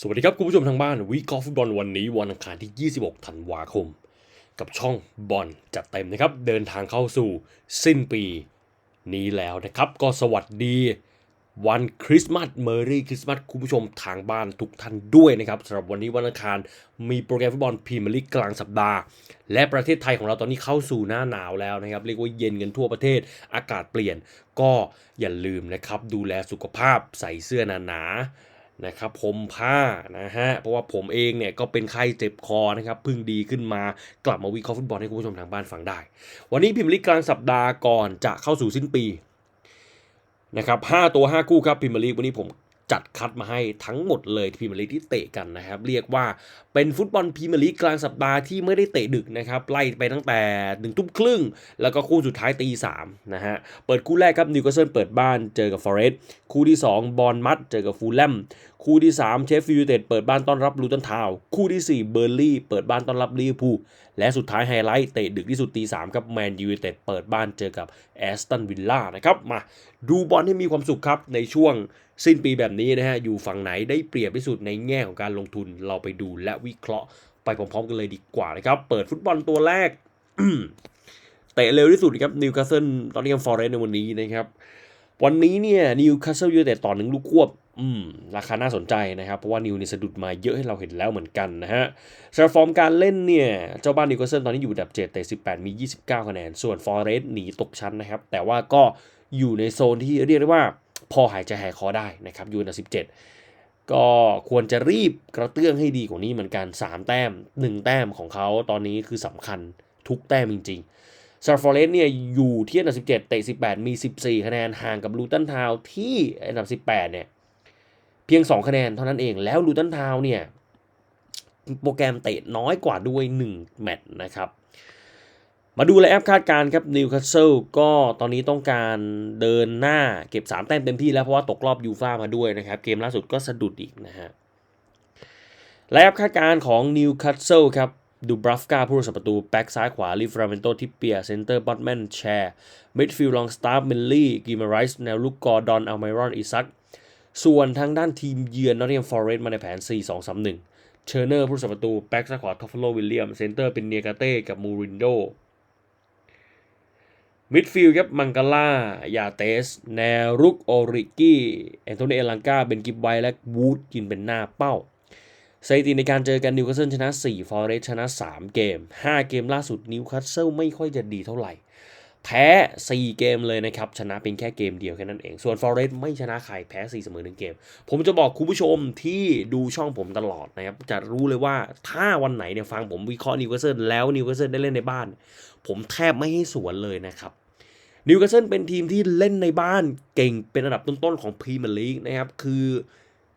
สวัสดีครับ คุณผู้ชมทางบ้านวีกอล์ฟฟุตบอลวันนี้วันอังคารที่ 26 ธันวาคม กับช่องบอลจัดเต็มนะครับ เดินทางเข้าสู่สิ้นปีนี้แล้วนะครับ ก็สวัสดีวันคริสต์มาสเมอรี่คริสต์มาสคุณผู้ชมทางบ้านทุกท่านด้วยนะครับสำหรับวันนี้วันอังคารมีโปรแกรมฟุตบอลพรีเมียร์ลีกกลางสัปดาห์ และประเทศไทยของเราตอนนี้เข้าสู่หน้าหนาวแล้วนะครับ เรียกว่าเย็นกันทั่วประเทศอากาศเปลี่ยน ก็อย่าลืมนะครับ ดูแลสุขภาพใส่เสื้อหนาๆ นะครับผมผ้านะฮะเพราะว่าผมเองเนี่ยก็เป็นไข้เจ็บคอนะครับเพิ่งดีขึ้นมากลับมาวิเคราะห์ฟุตบอลให้คุณผู้ชมทางบ้านฟังได้ วันนี้พิมพ์ลิกกลางสัปดาห์ก่อนจะเข้าสู่สิ้นปีนะครับ5ตัว 5 คู่ครับพิมพ์ลิกวันนี้ผม จัดคัดมาให้ทั้งหมดเลยพิมพ์ลีกที่เตะกันนะครับ เรียกว่าเป็นฟุตบอลพรีเมียร์ลีกกลางสัปดาห์ที่ไม่ได้เตะดึกนะครับ ไล่ไปตั้งแต่หนึ่งทุ่มครึ่ง แล้วก็คู่สุดท้ายตีสามนะฮะ เปิดคู่แรกครับนิวคาสเซิลเปิดบ้านเจอกับฟอเรสต์คู่ที่ 2 บอลมัดเจอกับฟูลแลมคู่ที่ 3 เชฟฟิลด์ยูไนเต็ดเปิดบ้านต้อนรับลูตันทาวน์คู่ที่ 4 เบอร์ลี่เปิดบ้านต้อนรับลิเวอร์พูลและสุดท้ายไฮไลท์เตะดึกที่สุดตีสามครับแมนยูไนเต็ดเปิดบ้านเจอกับแอสตันวิลล่านะครับมาดูบอลให้มีความสุขครับในช่วง สิ้นปีแบบนี้นะฮะอยู่ฝั่งไหนได้เปรียบที่สุดในแง่ของการลงทุนเราไปดูและวิเคราะห์ไปพร้อมๆกันเลยดีกว่านะครับเปิดฟุตบอลตัวแรกเตะเร็วที่สุดครับนิวคาสเซิลตอนนี้ยังฟอร์เรสในวันนี้นะครับวันนี้เนี่ยนิวคาสเซิลยูไนเต็ดต่อหนึ่งลูกควบอืมราคาน่าสนใจนะครับ เพราะว่านิวเนี่ยสะดุดมาเยอะให้เราเห็นแล้วเหมือนกันนะฮะสำหรับฟอร์มการเล่นเนี่ย เจ้าบ้านนิวคาสเซิลตอนนี้อยู่อันดับ7เตะ18 มี 29 คะแนน ส่วนฟอร์เรสหนีตกชั้นนะครับ แต่ว่าก็อยู่ในโซนที่เรียกได้ว่า พอหายใจหายคอได้นะครับอยู่อันดับ17 ก็ควรจะรีบกระเตื้องให้ดีกว่านี้เหมือนกัน 3 แต้ม 1 แต้มของเขาตอนนี้คือสำคัญทุกแต้มจริงๆซาร์ฟอร์เรสเนี่ยอยู่ที่อันดับ 17 เตะ 18 มี 14 คะแนนห่างกับลูตันทาวที่อันดับ 18 เนี่ยเพียง 2 คะแนนเท่านั้นเองแล้วลูตันทาวเนี่ยโปรแกรมเตะน้อยกว่าด้วย 1 แมตช์นะครับ มาดูเลยแอปคาดการณ์ครับนิวคาสเซิลก็ตอนนี้ต้องการเดินหน้าเก็บ 3 แต้มเต็มที่แล้วเพราะว่าตกรอบยูฟ่ามาด้วยนะครับ เกมล่าสุดก็สะดุดอีกนะฮะและแอปคาดการณ์ของนิวคาสเซิลครับดูบรัฟกาผู้รักษาประตู แบ็กซ้ายขวาลิฟราเมนโตทิปเปียเซนเตอร์บอตแมนแชร์มิดฟิลด์ลองสตาร์เมลลี่กิมาไรส์แนวลูกกอร์ดอนอัลไมรอนอิซักส่วนทางด้านทีมเยือนนอตติงแฮมฟอร์เรสต์มาในแผน 4-2-3-1 เชอร์เนอร์ผู้รักษาประตู แบ็กซ้ายขวาทอฟฟโลวิลเลียมเซนเตอร์เป็นเนียกาเต้กับมูรินโด มิดฟิลด์ครับมังกาล่ายาเตส แนวรุกโอริกี้แอนโทนีเอลังกาเบนกิบไวและวูดยินเป็นหน้าเป้าสถิติในการเจอกันนิวคาสเซิลชนะ 4 ฟอร์เรสชนะ 3 เกม 5 เกมล่าสุดนิวคาสเซิลไม่ค่อยจะดีเท่าไหร่ แพ้ 4 เกมเลยนะครับ ชนะเป็นแค่เกมเดียวแค่นั้นเอง ส่วนฟอร์เรสไม่ชนะใครแพ้ 4 เสมอ1เกม ผมจะบอกคุณผู้ชมที่ดูช่องผมตลอดนะครับ จะรู้เลยว่าถ้าวันไหนเนี่ยฟังผมวิเคราะห์นิวคาสเซิลแล้วนิวคาสเซิลได้เล่นในบ้าน ผมแทบไม่ให้สวนเลยนะครับนิวคาสเซิลเป็นทีมที่เล่นในบ้านเก่งเป็นอันดับต้นๆของพรีเมียร์ลีกนะครับคือ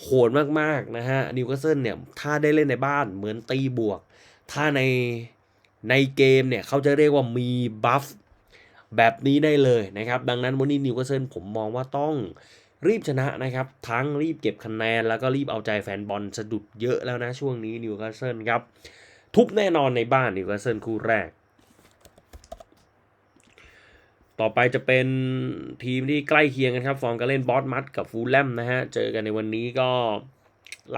โหดมากๆนะฮะนิวคาสเซิลเนี่ยถ้าได้เล่นในบ้านเหมือนตีบวก ถ้าในในเกมเนี่ยเขาจะเรียกว่ามีบัฟ แบบนี้ได้เลยนะครับ ดังนั้นวันนี้นิวคาสเซิลผมมองว่าต้องรีบชนะนะครับ ทั้งรีบเก็บคะแนน แล้วก็รีบเอาใจแฟนบอลสะดุดเยอะแล้วนะช่วงนี้นิวคาสเซิลครับ ทุบแน่นอนในบ้านนิวคาสเซิลคู่แรก ต่อไปจะเป็นทีมที่ใกล้เคียงกันครับ ฟอร์มการเล่นบอสมัดกับฟูลแลมนะฮะ เจอกันในวันนี้ก็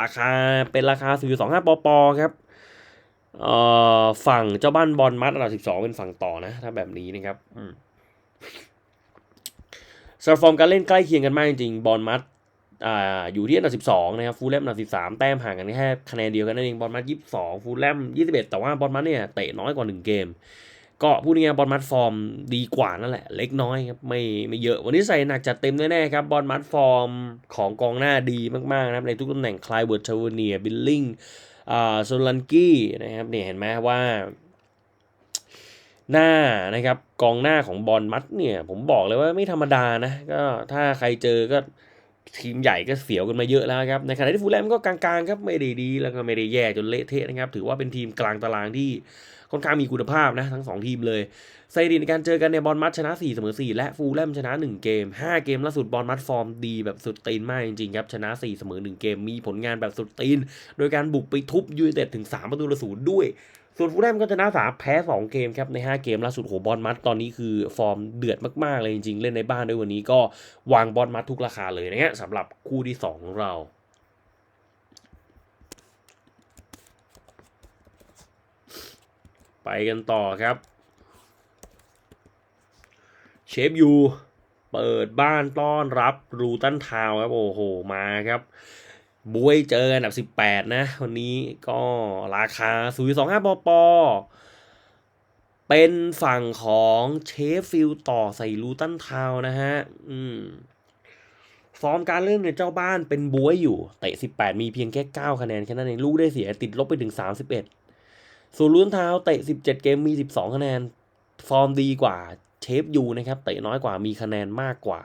ราคาเป็นราคา 4.25ปปครับฝั่งเจ้าบ้านบอลมัดอันดับ12 เป็นฝั่งต่อนะ ถ้าแบบนี้นะครับอืม สำหรับฟอร์มการเล่นใกล้เคียงกันมากจริงๆบอลมัดอ่าอยู่ที่อันดับ 12 นะครับ ฟูลแลมอันดับ 13 แต้มห่างกันแค่คะแนนเดียวกันนั่นเอง บอลมัด 22 ฟูลแลม 21 แต่ว่าบอลมัดเนี่ยเตะน้อยกว่า 1 เกม ก็พูดง่ายๆบอลมัดฟอร์มดีกว่านั่นแหละ เล็กน้อยครับ ไม่ไม่เยอะ วันนี้ใส่หนักจัดเต็มแน่ๆครับ บอลมัดฟอร์มของกองหน้าดีมากๆนะครับ ในทุกตำแหน่ง คลายเวิร์ดชาวเนียบิลลิงอ่าโซลันกี้นะครับเนี่ยเห็นไหมว่า หน้านะครับกองหน้าของบอลมัดเนี่ยผมบอกเลยว่าไม่ธรรมดานะก็ถ้าใครเจอก็ทีมใหญ่ก็เสียวกันมาเยอะแล้วครับในขณะที่ฟูลแลมก็กลางๆครับไม่ได้ดีแล้วก็ไม่ได้แย่จนเละเทะนะครับ ถือว่าเป็นทีมกลางตารางที่ค่อนข้างมีคุณภาพนะทั้ง 2 ทีมเลยสถิติในการเจอกันเนี่ยบอลมัดชนะ 4 เสมอ 4 และฟูลแลมชนะ 1 เกม 5 เกมล่าสุดบอลมัดฟอร์มดีแบบสุดตีนมากจริงๆครับชนะ 4 เสมอ 1 เกมมีผลงานแบบสุดตีน โดยการบุกไปทุบยูไนเต็ดถึง 3 ประตูต่อศูนย์ด้วย ส่วนฟูลแลมก็ชนะสาแพ้สองเกมครับใน 5 เกมล่าสุดโหบอลมัดตอนนี้คือฟอร์มเดือดมากๆเลยจริงๆ เล่นในบ้านด้วยวันนี้ก็วางบอลมัดทุกราคาเลยนะฮะสำหรับคู่ที่2ของเราไปกันต่อครับ เชฟยูเปิดบ้านต้อนรับรูตันทาวครับ โอ้โห มาครับ บวยเจออันดับ 18 นะ วันนี้ก็ราคา0.25ปอปอเป็นฝั่งของเชฟฟิลด์ต่อใส่ลูตันทาวนะฮะ อืม ฟอร์มการเล่นเนี่ยเจ้าบ้านเป็นบวยอยู่ เตะ 18 มีเพียงแค่ 9 คะแนนแค่นั้นเองลูกได้เสียติดลบไปถึง 31 ส่วนลูตันทาวเตะ 17 เกมมี 12 คะแนน ฟอร์มดีกว่าเชฟยูนะครับ เตะน้อยกว่ามีคะแนนมากกว่า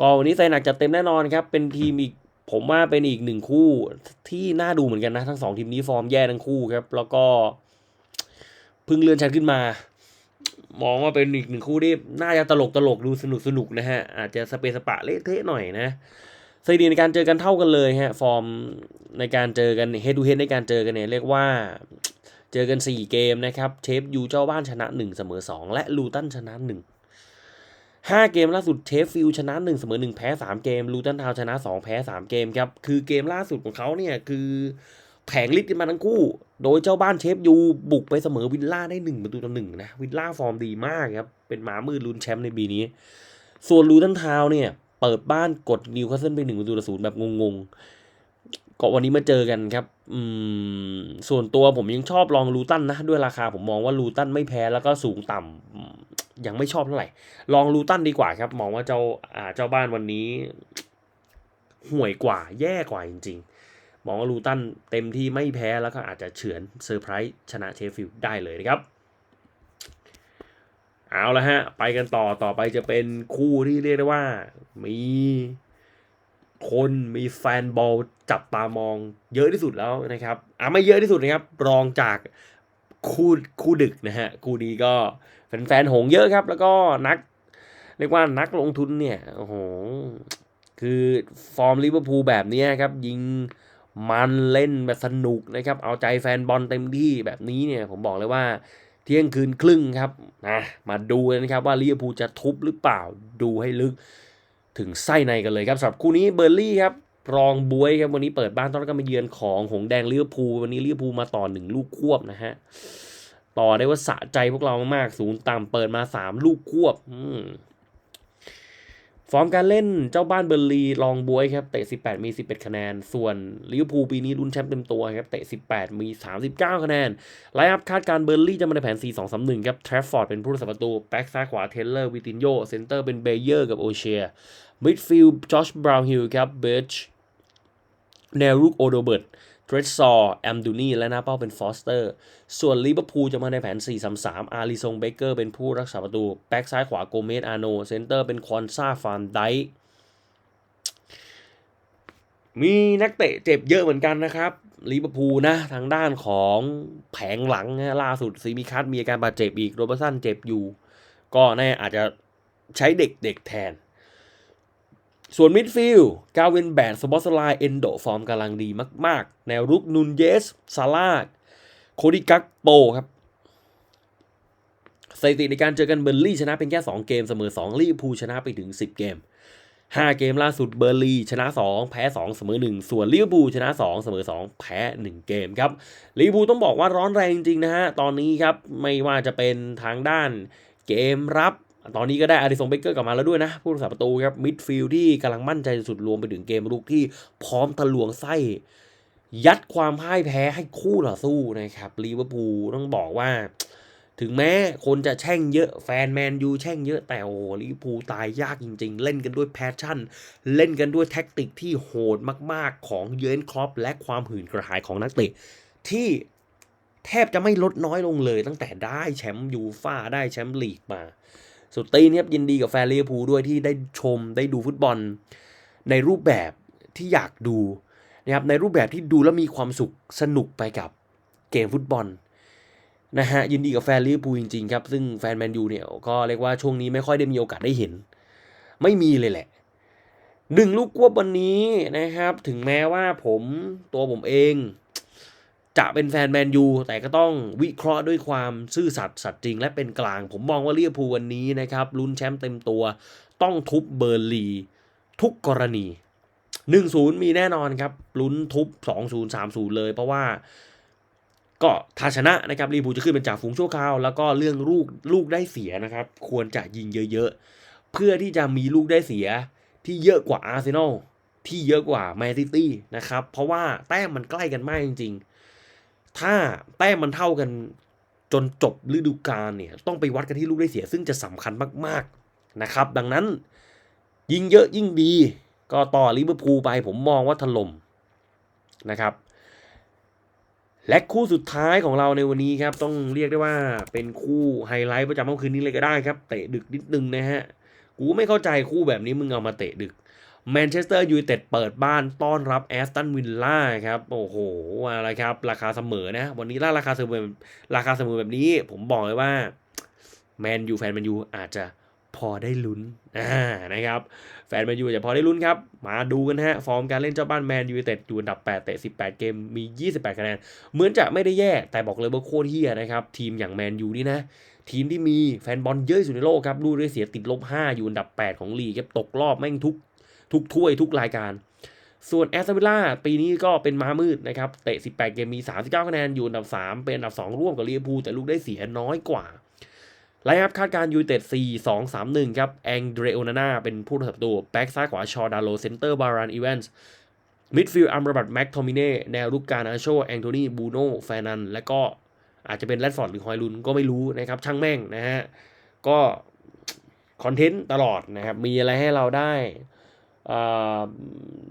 ก็วันนี้ใส่หนักจัดเต็มแน่นอนครับ เป็นทีมอีก ผมว่าเป็นอีกหนึ่งคู่ที่น่าดูเหมือนกันนะ ทั้งสองทีมนี้ฟอร์มแย่ทั้งคู่ครับ แล้วก็เพิ่งเลื่อนชั้นขึ้นมา มองว่าเป็นอีกหนึ่งคู่ที่น่าจะตลกตลกดูสนุกสนุกนะฮะ อาจจะสเปซสปะเละเทะหน่อยนะสถิติในการเจอกันเท่ากันเลยฮะ ฟอร์มในการเจอกันเฮดดูเฮดในการเจอกันเนี่ยเรียกว่าเจอกัน 4 เกมนะครับ เชฟยูเจ้าบ้านชนะ 1 เสมอ 2 และลูตันชนะ 1 5 เกมล่าสุดเชฟฟิลชนะ 1 เสมอ 1 แพ้ 3 เกมลูตันทาวชนะ 2 แพ้ 3 เกมครับ คือเกมล่าสุดของเขาเนี่ยคือแผงลิดกันมาทั้งคู่ โดยเจ้าบ้านเชฟยูบุกไปเสมอวิลล่าได้ 1 ประตูต่อ1นะ วิลล่าฟอร์มดีมากครับ เป็นหมามืดลุ้นแชมป์ในปีนี้ ส่วนลูตันทาวเนี่ย เปิดบ้านกดนิวคาสเซิลไป1ประตูต่อ0แบบงงๆก็วันนี้มาเจอกันครับ อืม ส่วนตัวผมยังชอบลองลูตันนะ ด้วยราคาผมมองว่าลูตันไม่แพ้แล้วก็สูงต่ำ ยังไม่ชอบเท่าไหร่ ลองลูตันดีกว่าครับ มองว่าเจ้าอ่าเจ้าบ้านวันนี้ ห่วยกว่าแย่กว่าจริง ๆ มองว่าลูตันเต็มที่ไม่แพ้แล้วก็อาจจะเฉือนเซอร์ไพรส์ชนะเชฟฟิลด์ได้เลยนะครับเอาละฮะ ไปกันต่อต่อไปจะเป็นคู่ที่เรียกได้ว่า มีคนมีแฟนบอลจับตามองเยอะที่สุดแล้วนะครับอะไม่เยอะที่สุดนะครับ รองจาก คู่คู่ดึกนะฮะคู่นี้ก็แฟนๆหงเยอะครับ แล้วก็นักเรียกว่านักลงทุนเนี่ยโอ้โหคือฟอร์มลิเวอร์พูลแบบนี้ครับ ยิงมันเล่นแบบสนุกนะครับ เอาใจแฟนบอลเต็มที่แบบนี้เนี่ย ผมบอกเลยว่าเที่ยงคืนครึ่งครับนะมาดูกันนะครับว่าลิเวอร์พูลจะทุบหรือเปล่าดูให้ลึกถึงไส้ในกันเลยครับสำหรับคู่นี้เบอร์ลี่ครับ รองบวยครับวันนี้เปิดบ้านต้อนรับมาเยือนของหงแดงลิเวอร์พูลวันนี้ลิเวอร์พูลมาต่อหนึ่งลูกควบนะฮะต่อได้ว่าสะใจพวกเรามากๆศูนย์ต่ำเปิดมาสามลูกควบ อืม ฟอร์มการเล่นเจ้าบ้านเบอร์ลีรองบวยครับเตะ 18 มี 11 คะแนน ส่วนลิเวอร์พูลปีนี้ลุ้นแชมป์เต็มตัวครับเตะ 18 มี 39 คะแนนไลน์อัพคาดการเบอร์ลีจะมาในแผน 4-2-3-1 ครับแทรฟฟอร์ดเป็นผู้รักษาประตู แบ็กซ้ายขวาเทเลอร์วิตินโยเซนเตอร์เป็นเบเยอร์กับโอเชียมิดฟิลด์จอชบราวน์ฮิลครับเบิร์ชแนวรุกโอโดเบิร์ต เทรดซอร์แอมดูนีและหน้าเป้าเป็นฟอสเตอร์ ส่วนลิเวอร์พูลจะมาในแผน 4-3-3 อาริซงเบเกอร์เป็นผู้รักษาประตู แบ็กซ้ายขวาโกเมสอาโน เซนเตอร์เป็นควอนซาฟานไดมีนักเตะเจ็บเยอะเหมือนกันนะครับลิเวอร์พูลนะ ทางด้านของแผงหลังนะล่าสุดซีมิคัสมีอาการบาดเจ็บอีกโรเบอร์สันเจ็บอยู่ ก็แน่อาจจะใช้เด็กๆแทน ส่วนมิดฟิลด์กาเวนแบดสปอสไลเอนโดฟอร์มกำลังดีมาก ๆ แนวรุกนุนเยสซาลาโคดิกักโปครับสถิติในการเจอกันเบอร์ลี่ชนะเป็นแค่ 2 เกมเสมอ 2ลิเวอร์พูลชนะไปถึง 10 เกม 5 เกมล่าสุดเบอร์ลีชนะ 2 แพ้ 2 เสมอ 1 ส่วนลิเวอร์พูลชนะ 2 เสมอ 2 แพ้ 1 เกมครับลิเวอร์พูลต้องบอกว่าร้อนแรงจริงๆนะฮะ ตอนนี้ครับ ไม่ว่าจะเป็นทางด้านเกมรับ ตอนนี้ก็ได้อาริสงเบเกอร์กลับมาแล้วด้วยนะ ผู้รักษาประตูครับมิดฟิลด์ที่กำลังมั่นใจสุดรวมไปถึงเกมรุกที่พร้อมทะลวงไส้ ยัดความพ่ายแพ้ให้คู่ต่อสู้นะครับลิเวอร์พูลต้องบอกว่า ถึงแม้คนจะแช่งเยอะแฟนแมนยูแช่งเยอะแต่โอ้ลิเวอร์พูลตายยากจริง ๆ เล่นกันด้วยแพชชั่น เล่นกันด้วยแท็กติกที่โหดมากๆของเยนครอปและความหื่นกระหายของนักเตะที่แทบจะไม่ลดน้อยลงเลยตั้งแต่ได้แชมป์ยูฟ่าได้แชมป์ลีกมา สุดตีนครับยินดีกับแฟนลิเวอร์พูลด้วยที่ได้ชมได้ดูฟุตบอล ในรูปแบบที่อยากดูนะครับในรูปแบบที่ดูแล้วมีความสุขสนุกไปกับเกมฟุตบอลนะฮะยินดีกับแฟนลิเวอร์พูลจริงๆครับ ซึ่งแฟนแมนยูเนี่ยก็เรียกว่าช่วงนี้ไม่ค่อยได้มีโอกาสได้เห็น ไม่มีเลยแหละหนึ่งลูกควบวันนี้นะครับ ถึงแม้ว่าผมตัวผมเอง จะเป็นแฟนแมนยูแต่ก็ต้องวิเคราะห์ด้วยความซื่อสัตย์สัตย์จริง และเป็นกลาง ผมมองว่าเวอร์พูวันนี้นะครับลุ้นแชมป์เต็มตัว ต้องทุบเบอร์ลีทุกกรณี 1-0 มีแน่นอนครับลุ้นทุบ 2-0 3-0 เลย เพราะว่าก็ถ้าชนะนะครับลิเวอร์พูจะขึ้นเป็นจ่าฝูงชั่วคราว แล้วก็เรื่องลูกลูกได้เสียนะครับ ควรจะยิงเยอะๆ เพื่อที่จะมีลูกได้เสียที่เยอะกว่าอาร์เซนอลที่เยอะกว่าแมนซิตี้นะครับ เพราะว่าแต้มมันใกล้กันมากจริงๆ ถ้าแต้มมันเท่ากันจนจบฤดูกาลเนี่ยต้องไปวัดกันที่ลูกได้เสีย ซึ่งจะสำคัญมากๆนะครับ ดังนั้นยิงเยอะยิ่งดี ก็ต่อลิเวอร์พูลไปผมมองว่าถล่มนะครับ และคู่สุดท้ายของเราในวันนี้ครับ ต้องเรียกได้ว่าเป็นคู่ไฮไลท์ประจำค่ำคืนนี้เลยก็ได้ครับ เตะดึกนิดนึงนะฮะ กูไม่เข้าใจคู่แบบนี้มึงเอามาเตะดึก แมนเชสเตอร์ยูไนเต็ดเปิดบ้านต้อนรับแอสตันวิลล่าครับ โอ้โหอะไรครับ ราคาเสมอนะ วันนี้ล่าราคาเสมอราคาเสมอแบบนี้ ผมบอกเลยว่าแมนยูแฟนแมนยูอาจจะพอได้ลุ้นนะครับ แฟนแมนยูจะพอได้ลุ้นครับ มาดูกันฮะ ฟอร์มการเล่นเจ้าบ้านแมนยูไนเต็ดอยู่อันดับ 8 เตะ 18 เกมมี 28 คะแนน เหมือนจะไม่ได้แย่ แต่บอกเลยว่าโคตรเฮียนะครับ ทีมอย่างแมนยูนี่นะ ทีมที่มีแฟนบอลเยอะสุดในโลกครับลูกได้เสียติดลบ 5 อยู่อันดับ 8 ของลีกครับตกรอบแม่งทุก ทุกถ้วยทุกรายการ ส่วนแอสตันวิลล่าปีนี้ก็เป็นม้ามืดนะครับเตะ 18 เกมมี 39 คะแนนอยู่อันดับ 3 เป็นอันดับ 2 ร่วมกับลิเวอร์พูลแต่ลูกได้เสียน้อยกว่าไลน์อัพคาดการยูเต็ด4 2 3 1 ครับแองเดรโอนาน่าเป็นผู้รักษาประตูแบ็กซ้ายขวาชอร์ดาโลเซนเตอร์บารานอีเวนส์มิดฟิลด์อัมรบัตแม็กโทมิเน่แนวรุกการอาโชแองโทนีบูโน่แฟนัน และก็อาจจะเป็นแรดฟอร์ดหรือฮอยลุนก็ไม่รู้นะครับ ช่างแม่งนะฮะ ก็คอนเทนต์ตลอดนะครับ มีอะไรให้เราได้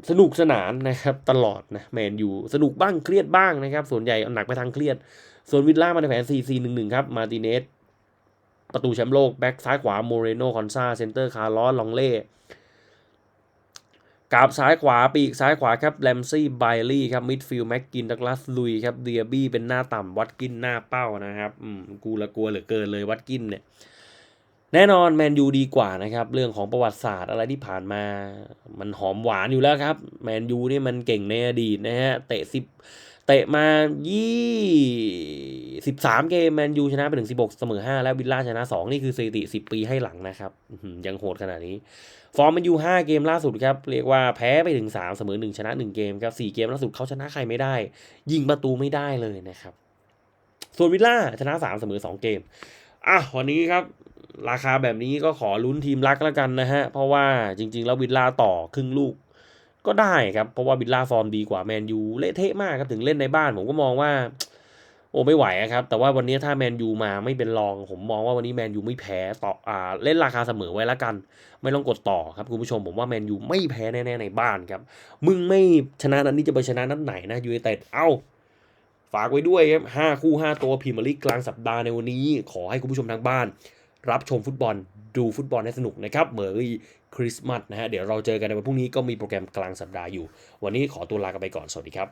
สนุกสนานนะครับตลอดนะแมนยูสนุกบ้างเครียดบ้างนะครับ ส่วนใหญ่เอาหนักไปทางเครียด ส่วนวิลล่ามาในแผน 4 4 1 1 ครับ มาติเนสประตูแชมป์โลก แบ็กซ้ายขวาโมเรโนคอนซาเซนเตอร์คาร์ลอสลองเล่กราบซ้ายขวาปีกซ้ายขวาครับแรมซี่ไบลี่ครับมิดฟิลด์แม็กกินดักลัสลุยครับเดียบี้เป็นหน้าต่ำวัดกินหน้าเป้านะครับอืมกูละกลัวเหลือเกินเลยวัดกินเนี่ย แน่นอนแมนยูดีกว่านะครับ เรื่องของประวัติศาสตร์อะไรที่ผ่านมา มันหอมหวานอยู่แล้วครับแมนยูนี่มันเก่งในอดีตนะฮะเตะสิบเตะมายี่สิบสามเกมแมนยูชนะไปถึงสิบหกเสมอห้าแล้ววิลล่าชนะสองนี่คือสถิติสิบปีให้หลังนะครับยังโหดขนาดนี้ ฟอร์มแมนยูห้าเกมล่าสุดครับ เรียกว่าแพ้ไปถึงสามเสมอหนึ่งชนะหนึ่งเกมครับสี่เกมล่าสุดเขาชนะใครไม่ได้ ยิงประตูไม่ได้เลยนะครับ ส่วนวิลล่าชนะสามเสมอสองเกม อะวันนี้ครับ ราคาแบบนี้ก็ขอลุ้นทีมรักแล้วกันนะฮะ เพราะว่าจริง ๆ แล้ววิลล่าต่อครึ่งลูกก็ได้ครับ เพราะว่าวิลล่าฟอร์มดีกว่าแมนยูเละเทะมากครับถึงเล่นในบ้านผมก็มองว่า โอ้ไม่ไหวครับ แต่ว่าวันนี้ถ้าแมนยูมาไม่เป็นรอง ผมมองว่าวันนี้แมนยูไม่แพ้ต่ออ่าเล่นราคาเสมอไว้แล้วกัน ไม่ต้องกดต่อครับคุณผู้ชมผมว่าแมนยูไม่แพ้แน่ๆในบ้านครับ มึงไม่ชนะนัดนี้จะไปชนะนัดไหนนะยูไนเต็ดเอ้า ฝากไว้ด้วยครับห้าคู่ห้าตัวพรีเมียร์ลีกกลางสัปดาห์ในวันนี้ ขอให้คุณผู้ชมทางบ้าน รับชมฟุตบอลดูฟุตบอลให้สนุกนะครับเมอรี่คริสต์มาสนะฮะเดี๋ยวเราเจอกันในวันพรุ่งนี้ก็มีโปรแกรมกลางสัปดาห์อยู่ วันนี้ขอตัวลากันไปก่อนสวัสดีครับ